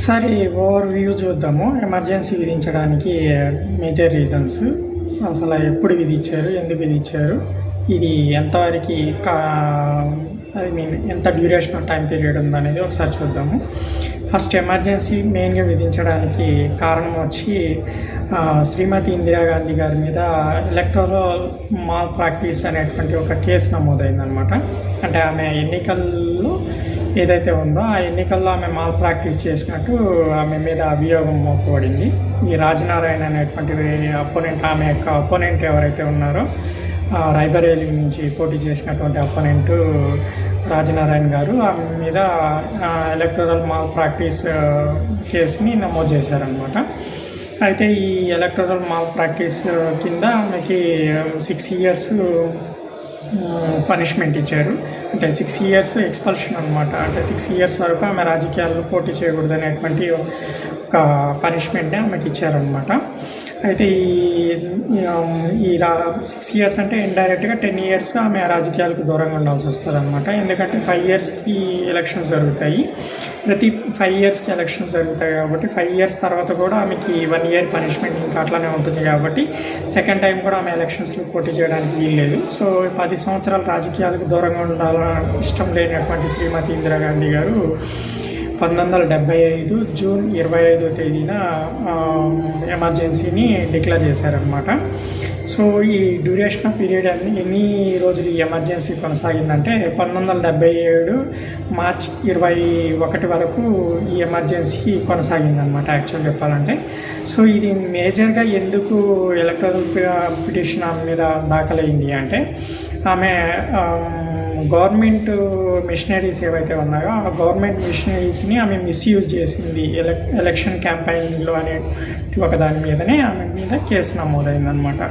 ఒకసారి overview చూద్దాము. Emergency విధించడానికి మేజర్ రీజన్స్. అసలు ఎప్పుడు విధించారు? ఎందుకు విధించారు? ఇది ఎంతవరకు కా ఐ మీన్ ఎంత డ్యూరేషన్ ఆఫ్ టైం పీరియడ్ ఉందనేది ఒకసారి చూద్దాము. ఫస్ట్ ఎమర్జెన్సీ మెయిన్గా విధించడానికి కారణం వచ్చి శ్రీమతి ఇందిరాగాంధీ గారి మీద ఎలక్టోరల్ మాల్ ప్రాక్టీస్ అనేటువంటి ఒక కేసు నమోదైందనమాట. అంటే ఆమె ఎన్నికల్లో ఏదైతే ఉందో ఆ ఎన్నికల్లో ఆమె మాల్ ప్రాక్టీస్ చేసినట్టు ఆమె మీద అభియోగం మోపబడింది. ఈ రాజనారాయణ అనేటువంటి అపోనెంట్ ఆమె యొక్క అపోనెంట్ ఎవరైతే ఉన్నారో ఆ నుంచి పోటీ చేసినటువంటి అపోనెంట్ రాజనారాయణ గారు ఆమె మీద ఎలక్టోరల్ మాల్ ప్రాక్టీస్ కేసుని నమోదు చేశారనమాట అయితే ఈ ఎలక్టోరల్ మాల్ ప్రాక్టీస్ కింద ఆమెకి సిక్స్ ఇయర్స్ పనిష్మెంట్ ఇచ్చారు. అంటే సిక్స్ ఇయర్స్ ఎక్స్పల్షన్ అనమాట అంటే సిక్స్ ఇయర్స్ వరకు ఆమె రాజకీయాల్లో పోటీ చేయకూడదు అనేటువంటి ఒక పనిష్మెంట్ని ఆమెకి ఇచ్చారనమాట అయితే ఈ ఈ రా సిక్స్ ఇయర్స్ అంటే ఇండైరెక్ట్గా టెన్ ఇయర్స్ ఆమె రాజకీయాలకు దూరంగా ఉండాల్సి వస్తుంది అనమాట ఎందుకంటే ఫైవ్ ఇయర్స్కి ఎలక్షన్స్ జరుగుతాయి. ప్రతి ఫైవ్ ఇయర్స్కి ఎలక్షన్స్ జరుగుతాయి కాబట్టి ఫైవ్ ఇయర్స్ తర్వాత కూడా ఆమెకి వన్ ఇయర్ పనిష్మెంట్ ఇంకా అట్లానే ఉంటుంది కాబట్టి సెకండ్ టైం కూడా ఆమె ఎలక్షన్స్లో పోటీ చేయడానికి వీల్లేదు. సో పది సంవత్సరాలు రాజకీయాలకు దూరంగా ఉండాలని ఇష్టం లేనటువంటి శ్రీమతి ఇందిరాగాంధీ గారు పంతొమ్మిది వందల డెబ్బై ఐదు జూన్ ఇరవై ఐదో తేదీన ఎమర్జెన్సీని డిక్లేర్ చేశారనమాట సో ఈ డ్యూరేషన్ ఆఫ్ పీరియడ్ అన్ని ఎన్ని రోజులు ఈ ఎమర్జెన్సీ కొనసాగిందంటే పంతొమ్మిది వందల డెబ్బై ఏడు మార్చ్ ఇరవై ఒకటి వరకు ఈ ఎమర్జెన్సీ కొనసాగిందనమాట యాక్చువల్ చెప్పాలంటే. సో ఇది మేజర్గా ఎందుకు ఎలక్ట్రల్ పిటిషన్ ఆమె మీద దాఖలైంది అంటే ఆమె గవర్నమెంట్ మిషనరీస్ ఏవైతే ఉన్నాయో ఆ గవర్నమెంట్ మిషనరీస్ని ఆమె మిస్యూజ్ చేసింది ఎలక్ ఎలక్షన్ క్యాంపెయిన్లో అనే ఒక దాని మీదనే ఆమె మీద కేసు నమోదైందనమాట